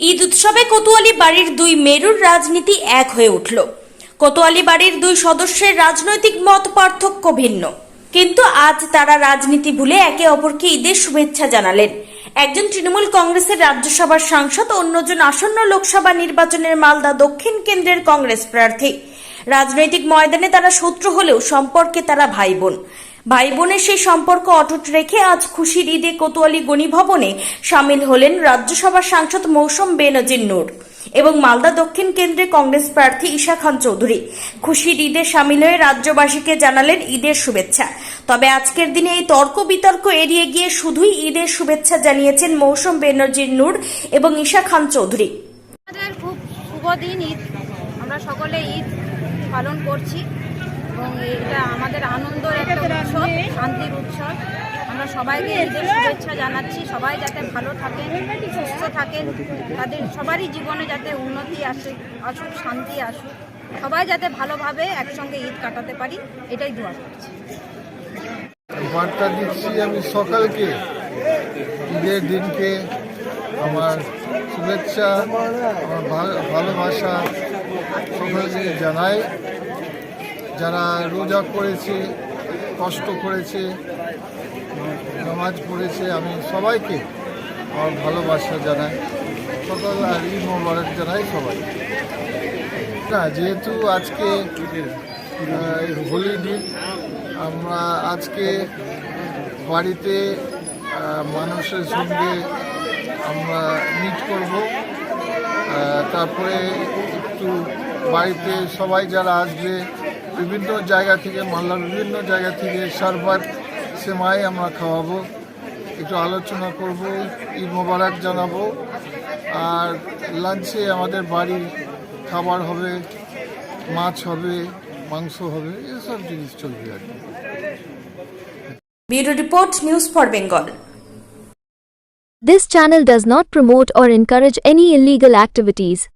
ঈদ উৎসবে কোতোয়ালি বাড়ির দুই মেরুর রাজনীতি এক হয়ে উঠল। কোতোয়ালি বাড়ির দুই সদস্যের রাজনৈতিক মত পার্থক্য ভিন্ন। কিন্তু আজ তারা রাজনীতি ভুলে একে অপরকে ঈদের শুভেচ্ছা জানালেন। একজন তৃণমূল কংগ্রেসের রাজ্যসভার সাংসদ, অন্যজন আসন্ন লোকসভা নির্বাচনের মালদা দক্ষিণ কেন্দ্রের কংগ্রেস প্রার্থী। রাজনৈতিক ময়দানে তারা শত্রু হলেও সম্পর্কে তারা ভাই বোন। ভাই বোনের সেই সম্পর্ক অটুট রেখে আজ খুশির ঈদে কোতোয়ালি গণিভবনে সামিল হলেন রাজ্যসভার সাংসদ মৌসুম বেনজির নূর এবং মালদা দক্ষিণ কেন্দ্রে কংগ্রেস প্রার্থী ঈশা খান চৌধুরী। খুশির ঈদে সামিল হয়ে রাজ্যবাসীকে জানালেন ঈদের শুভেচ্ছা। তবে আজকের দিনে এই তর্ক বিতর্ক এড়িয়ে গিয়ে শুধুই ঈদের শুভেচ্ছা জানিয়েছেন মৌসুম বেনজির নূর এবং ঈশা খান চৌধুরী। খুব শুভ দিন ঈদ। আমরা সকলে ঈদ পালন করছি এবং এটা আমাদের উৎসব শান্তির আমরা সবাইকে ঈদের শুভেচ্ছা জানাচ্ছি। সবাই যাতে ভালো থাকেন, সুস্থ থাকেন, তাদের সবারই জীবনে যাতে উন্নতি আসে, আসুক, শান্তি আসুক। সবাই যাতে ভালোভাবে একসঙ্গে ঈদ কাটাতে পারি, এটাই দোয়া করছি। বার্তা দিচ্ছি আমি সকালকে। ঈদের দিনকে আমার শুভেচ্ছা, আমার ভালোবাসা সকলকে জানাই। যারা রোজা করেছে কষ্ট করেছে, নামাজ পড়েছে, আমি সবাইকে আমার ভালোবাসা জানাই সকাল আর ঈদ মোবারক জানাই সবাই না, যেহেতু আজকে হোলি দিন আমরা আজকে বাড়িতে মানুষের সঙ্গে আমরা মিট করব তারপরে একটু বাড়িতে সবাই যারা আসবে বিভিন্ন জায়গা থেকে মালদার বিভিন্ন জায়গা থেকে সার্ভার সেমাই আমরা খাওয়াবো। একটু আলোচনা করব ঈদ মোবারক জানাব। আর লাঞ্চে আমাদের বাড়ির খাবার হবে মাছ হবে মাংস হবে এসব জিনিস চলবে আর কি। Bureau report news for Bengal. This channel does not promote or encourage any illegal activities.